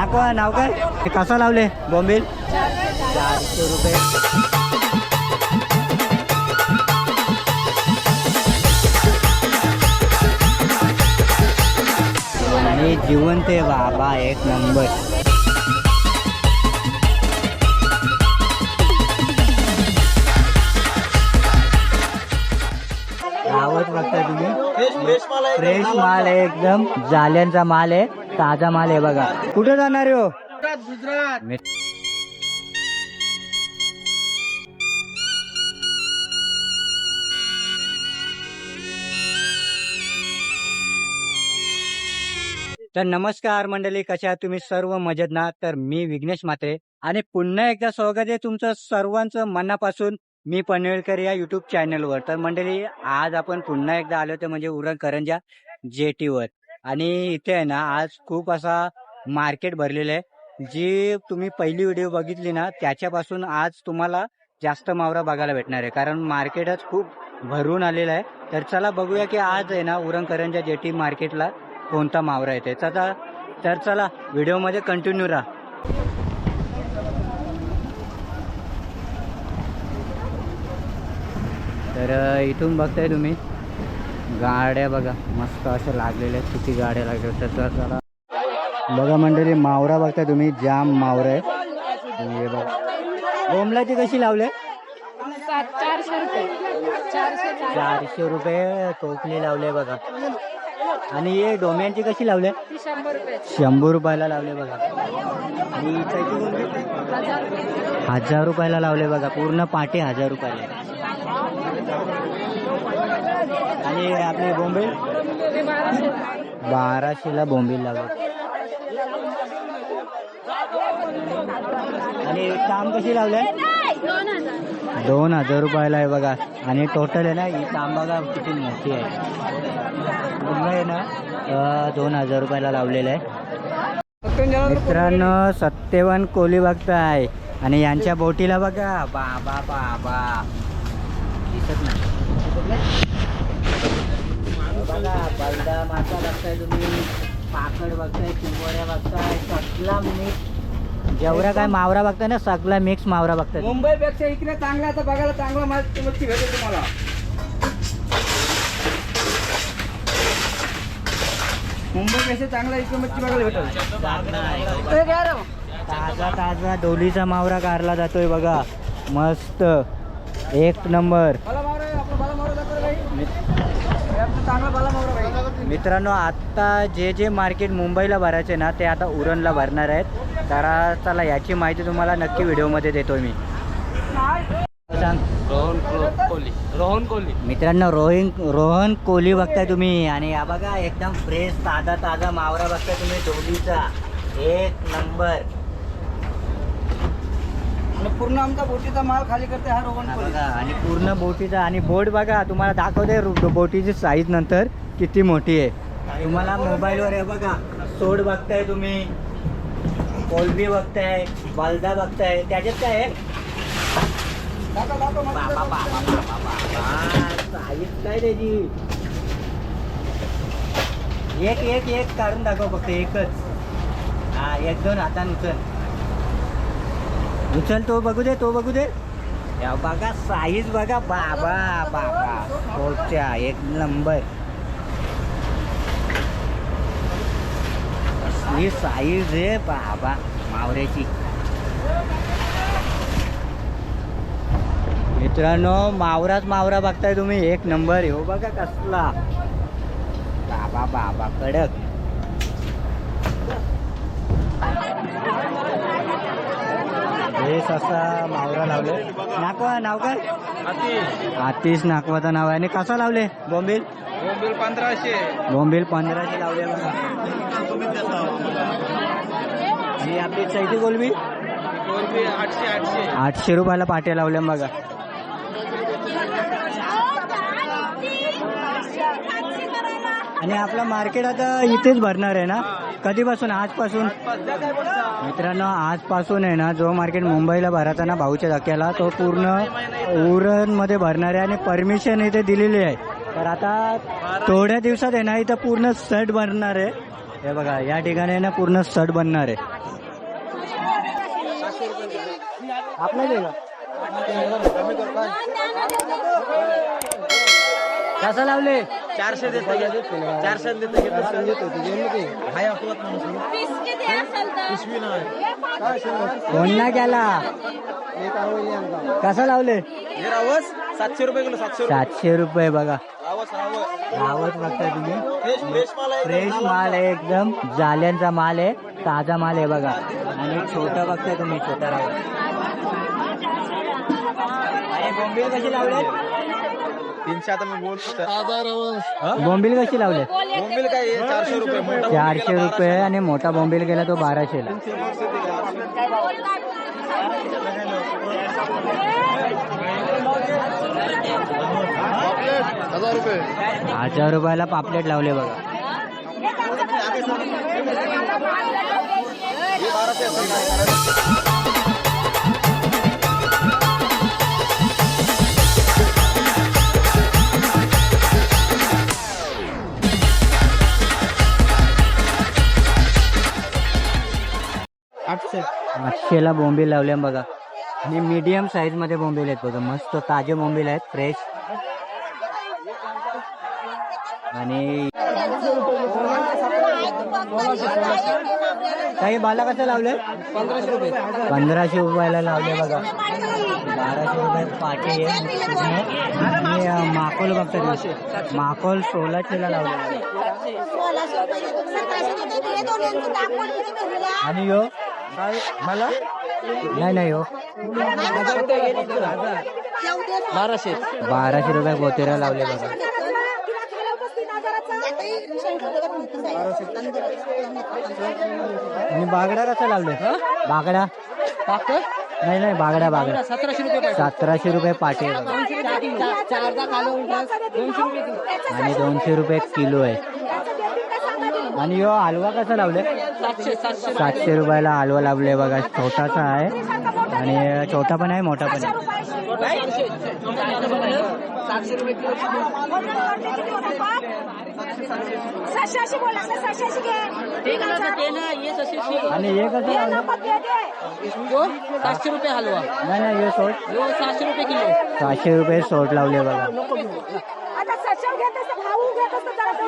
नाकवा नाव काय? कसं लावले? बॉम्बिल चारशे रुपये आणि जिवंत आहे बाबा एक नंबर. फ्रेश माल आहे एकदम जाल्यांचा माल आहे. ताजा माल आहे बघा. कुठे जाणार हो? मी- तर नमस्कार मंडळी कशा तुम्ही? सर्व मजेत ना? तर मी विघ्नेश मात्रे आणि पुन्हा एकदा स्वागत आहे तुमचं सर्वांचं मनापासून मी पनवेलकर या युट्यूब चॅनलवर तर मंडळी आज आपण पुन्हा एकदा आलो तर म्हणजे उरण करंजा जेटीवर. आणि इथे आहे ना आज खूप असा मार्केट भरलेलं आहे. जी तुम्ही पहिली व्हिडिओ बघितली ना त्याच्यापासून आज तुम्हाला जास्त मावरा बघायला भेटणार आहे. कारण मार्केटच खूप भरून आलेलं आहे. तर चला बघूया की आज आहे ना उरणकरंजा जेटी मार्केटला कोणता मावरा येते तर तर चला व्हिडिओमध्ये कंटिन्यू राहा. तर इथून बघताय तुम्ही. गाड्या बघा मस्त अशा लागलेल्या आहेत. किती गाड्या लागल्या तर चला. बघा मंडळी मावरा बघताय तुम्ही जाम मावरा आहे हे बघा. बोमलाची कशी लावले? चारशे रुपये. चारशे रुपये टोपली लावले बघा. आणि हे डोम्यांची कशी लावले शंभर रुपये. शंभर रुपयाला लावले बघा. आणि हजार रुपयाला लावले बघा. पूर्ण पाटे हजार रुपयाला. आणि आपले बोंबे बाराशेला बोंबील लागत आणि काम कशी लावले दोन हजार दोन हजार रुपयाला आहे बघा. आणि टोटल आहे ना ही काम बघा किती मोठी आहे. पूर्ण आहे ना दोन हजार रुपयाला लावलेलं आहे. मित्रांनो सत्यवान कोली बघताय आणि यांच्या बोटीला बघा. बाबा बाबा दिसत नाही. बघा बलदा मासा बघताय तुम्ही पाकड बघताय चिंबोऱ्या बघताय सगळा मिक्स जेवढा काय मावरा बघताय ना सगळा मिक्स मावरा बघताय. मुंबईपेक्षा इकडे चांगला आता बघायला चांगला माल मच्छी भेटेल तुम्हाला. मुंबईपेक्षा चांगला इकडे मच्छी बघायला भेटेल. ताजा ताजा डोलीचा मावरा काढला जातोय बघा. मस्त. एक नंबर. मित्रांनो आता जे जे मार्केट मुंबईला भरायचे ना ते आता उरणला भरणार आहेत. तर चला याची माहिती तुम्हाला नक्की व्हिडिओमध्ये देतोय मी. सांग. रोहन कोहली. रोहन कोहली. मित्रांनो रोहिन रोहन कोहली बघताय तुम्ही. आणि हा बघा एकदम फ्रेश ताजा ताजा मावरा बघताय तुम्ही डोलीचा एक नंबर. आणि पूर्ण आमचा बोटीचा माल खाली करते हा रोहन बघा आणि पूर्ण बोटीचा आणि बोट बघा तुम्हाला दाखवते रु- बोटीची साईज नंतर किती मोठी आहे. तुम्हाला मोबाईलवर आहे बघा सोड बघताय तुम्ही कोलबी बघताय बलदा बघताय त्याच्यात काय आहे? दाखव दाखव मस्त बाबा, बाबा, बाबा, बाबा. साईज काय त्याची एक एक एक काढून दाखव फक्त एकच. हा एक दोन हातान उचल. उचल तो बघू दे तो बघू दे. या बघा साईज बघा बाबा बाबा. पोच्या एक नंबर असली साईज आहे बाबा. मावऱ्याची. मित्रांनो मावराच मावरा बघताय तुम्ही. एक नंबर हो बघा कसला. बाबा बाबा कडक. हेच असा मावरा लावले. नाकवा नाव काय आतिश नाकवाचं नाव आहे. आणि कसा लावले? बॉम्बिल बोंबील पंधराशे बॉम्बिल पंधराशे लावले आणि आपली चैती गोलबी? गोलबी आठशे आठशे आठशे रुपयाला पाट्या लावल्या बघा. आणि आपलं मार्केट आता इथेच भरणार आहे ना? कधीपासून? आजपासून? मित्रांनो आजपासून आहे ना जो मार्केट मुंबईला भरताना भाऊच्या धक्क्याला तो पूर्ण उरणमध्ये भरणार आहे आणि परमिशन इथे दिलेली आहे. तर आता थोड्या दिवसात आहे ना इथं पूर्ण सट बनणार आहे. हे बघा या ठिकाणी ना पूर्ण सट बनणार आहे. आपल्या कसं लावले? चारशे देतो चारशे देतो हाय अपवाद केला. कसं लावले? रावस सातशे रुपये किलो सातशे रुपये. सातशे रुपये बघा. रावस रावस. रावत बघताय तुम्ही. फ्रेश माल आहे. एकदम. जाल्यांचा माल आहे. ताजा माल आहे बघा. आणि छोटा बघताय तुम्ही छोटा रावत कशी लावले? तीनशे आता मी बोलतो बोंबील कशी लावले? बोंबील काय आहे? चारशे रुपये मोठा चारशे रुपये आणि मोठा बोंबील गेला तो बाराशेला. हजार रुपये. हजार रुपयाला पापलेट लावले बघा. बाराशे काय आठशेला बोंबील लावले बघा. आणि मीडियम साईजमध्ये बोंबील आहेत बघा. मस्त ताजे बोंबील आहेत फ्रेश आणि काही बाला कसं लावले? पंधराशे रुपये पंधराशे रुपयाला लावले बघा. बाराशे रुपये पाटी आहे आणि माकोल बघता तुम्ही. माकोल सोळाशेला लावले आणि यो मला? नाही नाही हो. बाराशे. बाराशे रुपये पोतेरा लावले बघा. आणि बागडा कसा लावले? बागडा? पाक नाही नाही बागडा बागडा. सतराशे रुपये सतराशे रुपये पाटी किलो. आणि दोनशे रुपये किलो आहे. आणि यो हलवा कसा लावले? सातशे सातशे सातशे रुपयाला. हलवा लावले बघा छोटासा आहे. आणि छोटा पण आहे मोठा पण आहे. सातशे आणि हे कसं सातशे रुपये हलवा. नाही नाही हे सोट यो सहाशे रुपये किलो. सहाशे रुपये सोट लावले बघा.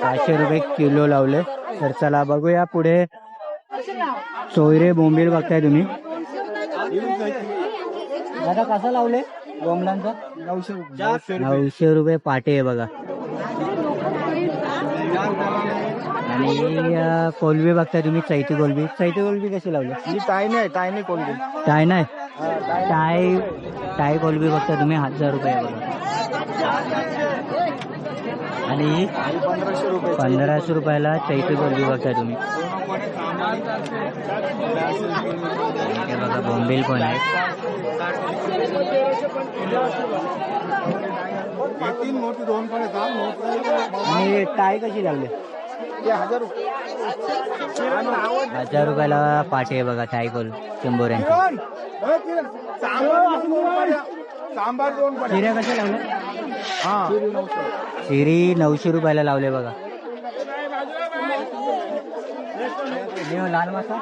सहाशे रुपये किलो लावले. तर चला बघूया पुढे. सोयरे बोंबील बघताय तुम्ही. दादा कसं लावले बोंबलांचं? नऊशे नऊशे रुपये पाटे आहे बघा. आणि कोलबी बघताय तुम्ही चैती कोलबी. चैती कोलबी कशी लावली? टाय नाही टाय नाही कोणती टाय नाही? टाय टाय कोलबी बघताय तुम्ही हजार रुपये बघा. आणि पंधराशे रुपये. पंधराशे रुपयाला चैती कोलबी बघताय तुम्ही. बघा बोंबील पण आहे टाय कशी लावली ते हजार रुपये. हजार रुपयाला पाठी आहे बघा टाय कोल शंभर चिऱ्या कशा लावल्या? हा. शिरी नऊशे रुपयाला लावले बघा. लाल मासा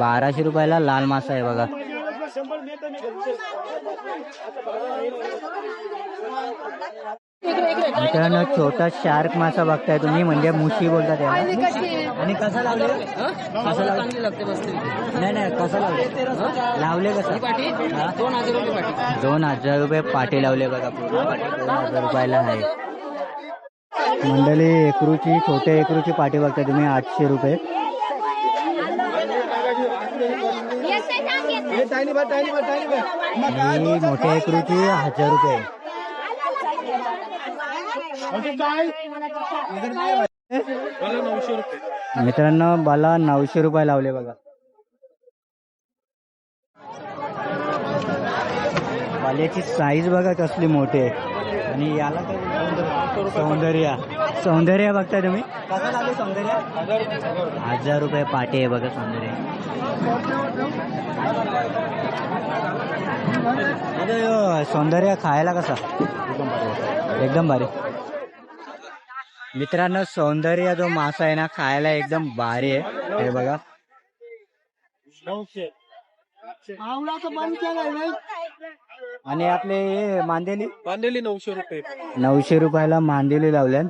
बाराशे रुपयाला लाल मासा आहे बघा. मित्रांनो छोटा शार्क मासा बघताय तुम्ही म्हणजे मुशी बोलता त्याला आणि कसं लावले? कसं लावले लागते नाही नाही कसं लावले? लावले कसं? पाठी? दोन हजार रुपये पाठी दोन हजार रुपये पाटी लावले बघा पूर्ण. पाटी दोन हजार रुपयाला आहे. मंडळी एकरूची छोट्या एकरूची पाठी बघता तुम्ही आठशे रुपये. आणि मोठ्या एकरूची हजार रुपये. मित्रांनो मला नऊशे रुपये लावले बघा. बाल्याची साईज बघा कसली मोठी आहे. आणि याला काय सौंदर्य सौंदर्य बघताय तुम्ही कसं सौंदर्य हजार रुपये पाटे आहे बघा सौंदर्य सौंदर्य खायला कसा एकदम भारी मित्रांनो सौंदर्य जो मासा आहे ना खायला एकदम भारी आहे हे बघा आणि आपले हे मांदेली? बांधलेली नऊशे रुपये. नऊशे रुपयाला मांदेली लावल्यात.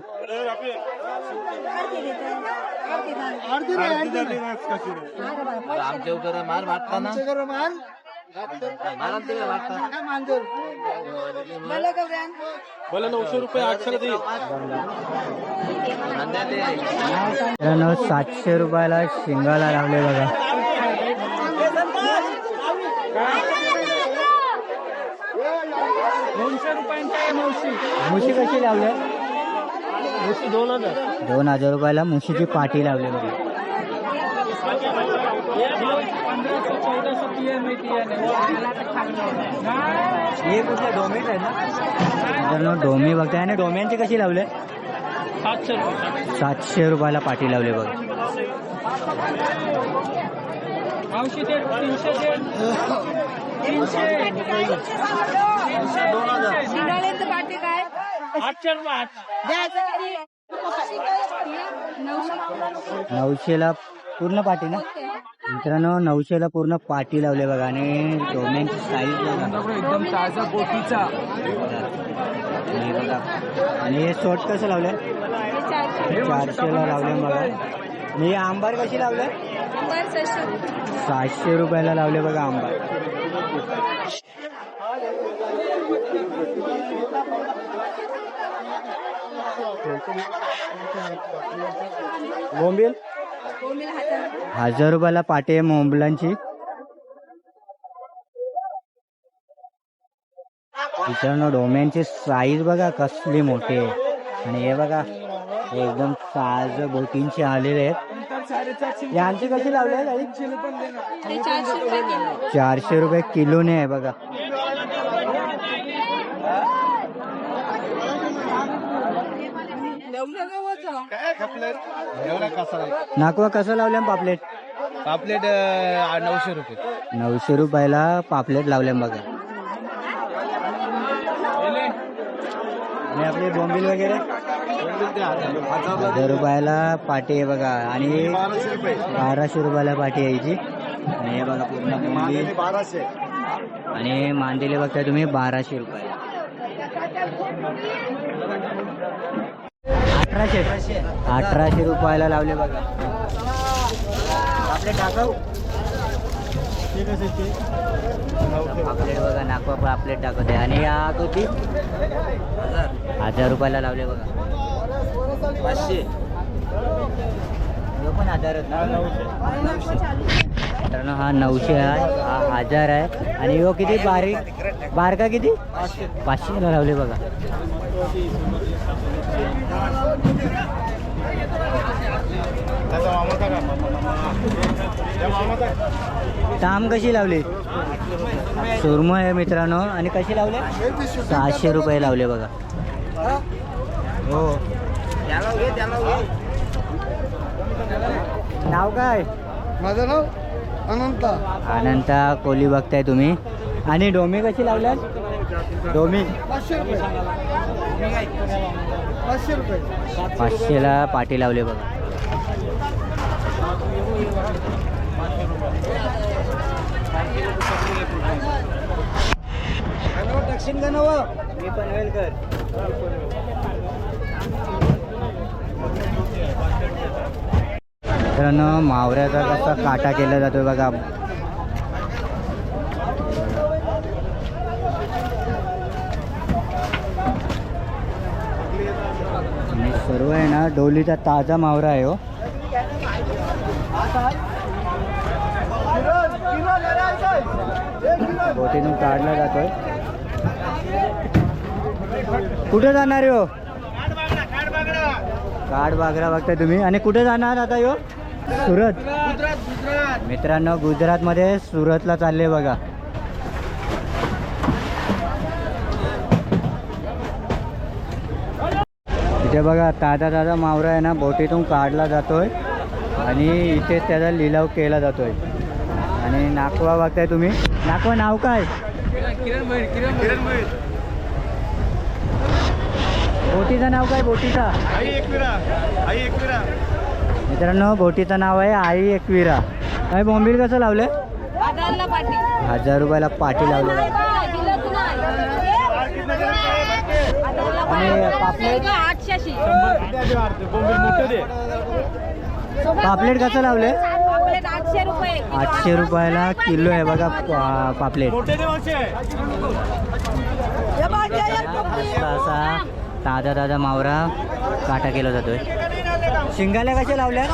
आमच्या उकर माल वाटता ना? मला? नऊशे रुपये आठशे देईल मित्रांनो सातशे रुपयाला शिंगाला लावले बघा दोनशे रुपयांच्या नऊशे मुशी कशी लावले नऊशे दोन हजार. दोन हजार रुपयाला मुशीची पाठी लावले बघा. हे कुठले डोमेट आहे ना? डोमी बघताय आणि डोम्यांची कशी लावले? सातशे सातशे रुपयाला पाठी लावले बघा. तीनशे पाठी काय? आठशे नऊशेला पूर्ण पाठी ना? मित्रांनो नऊशेला पूर्ण पाठी लावले बघा आणि डोम्यांची साईज बघा. एकदम ताजा बोटीचा बघा. आणि हे शॉर्ट कसं लावलं चारशेला लावले बघा. आणि हे आंबार कशी लावले सातशे रुपयाला लावले बघा आंबार. बोंबील? हजार रुपयाला पाटी आहे मोंबलांची मित्रांनो डोम्यांची साईज बघा कसली मोठी आहे. आणि हे बघा एकदम साज बोटींचे आलेले आहेत. यांचे कसे लावले चारशे रुपये किलोने आहे बघा. नाकवा कसं लावल्या पापलेट? पापलेट नऊशे रुपये. नऊशे रुपयाला पापलेट लावल्या बघा. आणि आपले बोंबील वगैरे? हजार रुपयाला पाटी आहे बघा. आणि बाराशे रुपयाला पाटी आहे आणि हे बघा पूर्ण बोंबील. बाराशे. आणि मांदेले बघताय तुम्ही बाराशे रुपये अठराशे. अठराशे रुपयाला लावले बघा. आपले टाकाऊ? बघा नाकवा पापलेट टाकत आहे. आणि या किती हजार. रुपयाला लावले बघा. पाचशे. पण हजारच ना? हा नऊशे आहे. हा हजार आहे. आणि ह्यो किती? बारीक? बारका किती? पाचशेला लावले बघा. ताम कशी लावली? सुरमई आहे मित्रांनो. आणि कशी लावले? सहाशे रुपये लावले बघा. हो. नाव काय? माझं नाव अनंत. अनंता कोली बघताय तुम्ही. आणि डोमी कशी लावल्यात? डोमी. पाचशे रुपये. पाचशे रुपये पाचशेला पाटी लावले बघा. दक्षिण का नवा मी पनवेलकर. मित्रांनो मावऱ्याचा कसा काटा केला जातोय बघा आणि सर्व आहे ना डोलीचा ताजा मावरा आहे हो. बोटीतून काढला जातोय. कुठे जाणार हो? काड बागरा बघताय तुम्ही. आणि कुठे जाणार आता यो? सुरत. मित्रांनो गुजरातमध्ये सुरतला चालले बघा. इथे बघा ताजा ताजा मावरा आहे ना बोटीतून काढला जातोय आणि इथे त्याचा लिलाव केला जातोय. आणि नाकवा बघताय तुम्ही. नाकवा नाव काय? बोटीचं नाव काय बोटीचा? आई एकविरा आई एकविरा मित्रांनो बोटीचं नाव आहे आई एकविरा. काय बोंबील कसं पाटी हजार रुपयाला पाटी लावले पापलेट? कसं लावले? पापलेट आठशे रुपये. आठशे रुपयाला किलो आहे बघा पा- पापलेट. असा ताजा ताजा मावरा काटा केला जातोय. शिंगाल्या कशा लावल्या?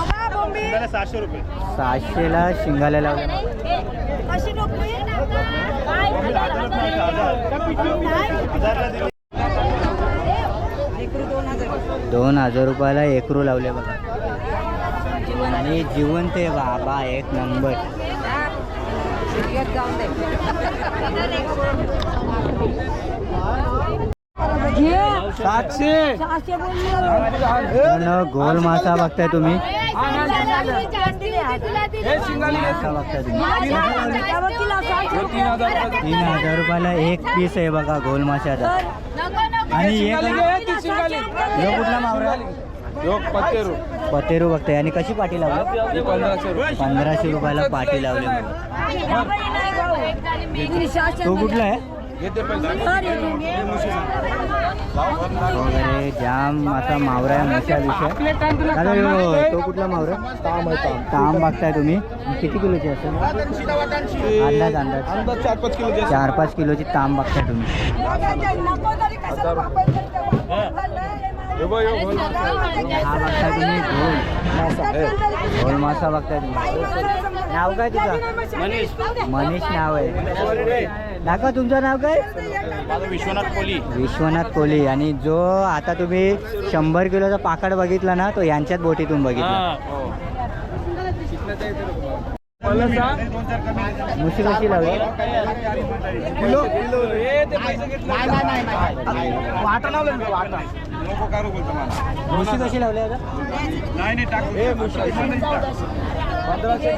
सहाशे रुपये. सहाशेला शिंगाल्या लावल्या. दोन हजार रुपयाला एकरू लावले बघा. आणि जिवंत आहे बाबा एक नंबर. सातशे. गोल मासा बघताय तुम्ही. मासा बघताय तुम्ही. तीन हजार रुपयाला एक पीस आहे बघा गोल माशाचा. आणि एक ह्यो कुठला मावरा पतेरू बघताय. आणि कशी पाटी लावली? पंधराशे रुपयाला पाटी लावली तो कुठला आहे? वगैरे जाम आता मावरा आहे मोठ्या विषय ह्यो, तो कुठला मावरा ताम आहे ताम बघताय तुम्ही. किती किलोची असेल? अंदाज अंदाज. अंदाज चार पाच किलो चार पाच किलोची ताम बघताय तुम्ही. हे बघ, बघ. बघताय तुम्ही घोल मासा घोल मासा बघताय तुम्ही. नाव काय तुझं? मनीष. नाव आहे. दाखवा तुमचं नाव काय? माझं विश्वनाथ कोली. विश्वनाथ कोहली आणि जो आता तुम्ही शंभर किलोचा पाकड बघितला ना तो यांच्याच बोटीतून बघितला. सांग. मुशी कशी लावली? हे मुशी कशी लावली आता? नाही नाही टाकू. हे पंधराशे.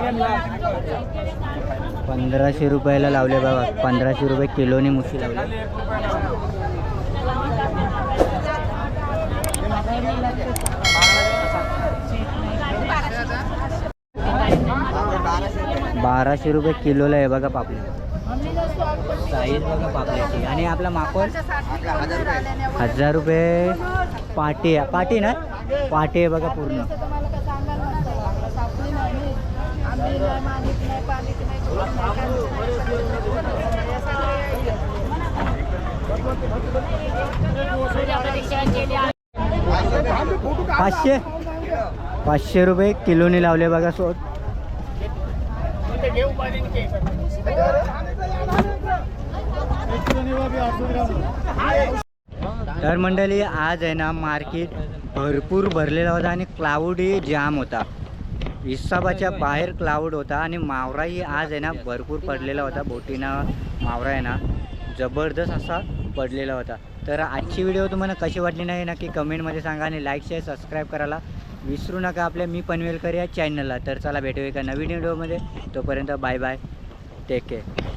पंधराशे रुपयाला लावले बाबा. पंधराशे रुपये किलोनी मुशी लावली. बाराशे रुपये किलोला आहे बघा पापलेट. साईज बघा पापलेटची. आणि आपला माकोल हजार रुपये पाटी आहे. पाटी ना? पाटी आहे बघा पूर्ण. पाचशे. पाचशे रुपये किलोनी लावले बघा सोड तर मंडळी आज आहे ना मार्केट भरपूर भरलेला होता आणि क्लाउडी जाम होता. हिसाबाच्या बाहेर क्लाउड होता आणि मावराही आज आहे ना भरपूर पडलेला होता. बोटीनं मावरा आहे ना जबरदस्त असा पडलेला होता. तर आजची व्हिडिओ तुम्हाला कशी वाटली नाही नक्की कमेंटमध्ये सांगा आणि लाईक शेअर सबस्क्राईब करायला विसरू नका आपल्या. मी पनवेलकर या चॅनलला तर चला भेटू एका नवीन व्हिडिओमध्ये तोपर्यंत बाय बाय टेक केअर